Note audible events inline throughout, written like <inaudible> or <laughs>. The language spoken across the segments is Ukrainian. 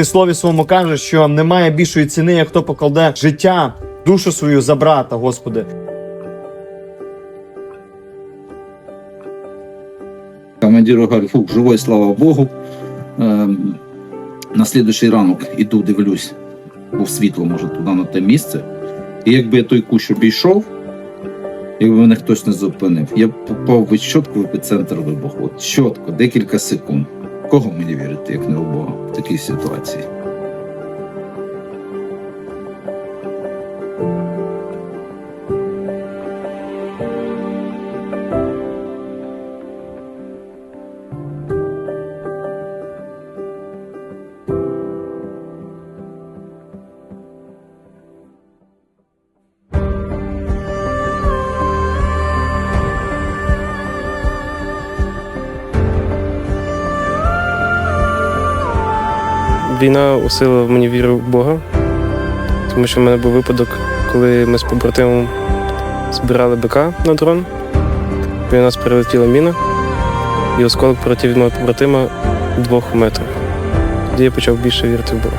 Ти слові своєму кажеш, що немає більшої ціни, як хто покладе життя, душу свою за брата, Господи. Командиру говорю, фух, живой, слава Богу. Ем, на слідуючий ранок іду, дивлюсь, був світло, може, туди на те місце. І якби я той кущ обійшов, якби мене хтось не зупинив, я попав би чітко в епіцентр вибуху. От чітко, декілька секунд. Кого мені вірити, як не у Бога в такій ситуації? Війна усилила мені віру в Бога, тому що в мене був випадок, коли ми з побратимом збирали бика на дрон. І у нас прилетіла міна, і осколок пролетів від мого побратима двох метрах. Тоді я почав більше вірити в Бога.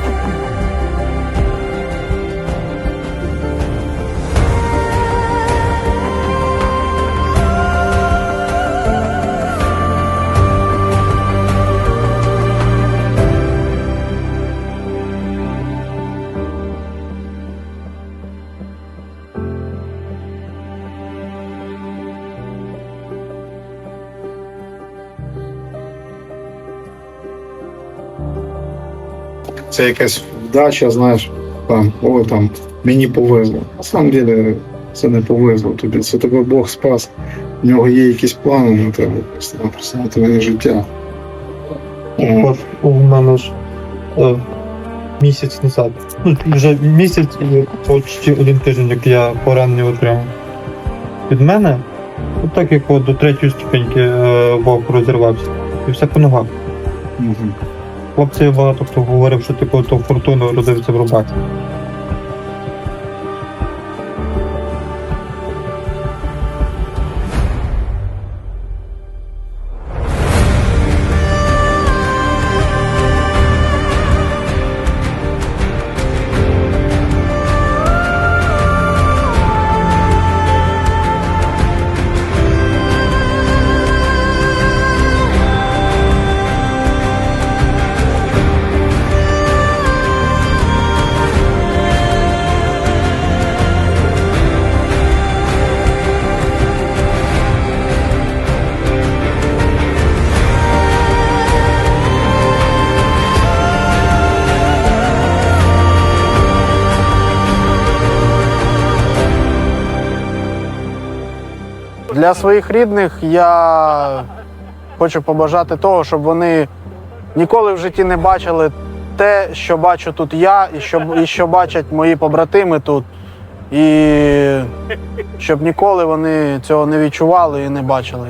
Це якась вдача, знаєш, там, о, там, мені повезло. На самом деле це не повезло тобі. Це тебе Бог спас. В нього є якісь плани на тебе, просто на твоє життя. От у мене ж е, місяць назад. Ну, <laughs> вже місяць і почти один тиждень, як я поранення отримав. Від мене, от так як от до третьої ступеньки е, Бог розірвався. І все по ногах. мгм. Хлопці багато хто говорив, що типу то фортуну родився в рубаці. Для своїх рідних я хочу побажати того, щоб вони ніколи в житті не бачили те, що бачу тут я, і що, і що бачать мої побратими тут. І щоб ніколи вони цього не відчували і не бачили.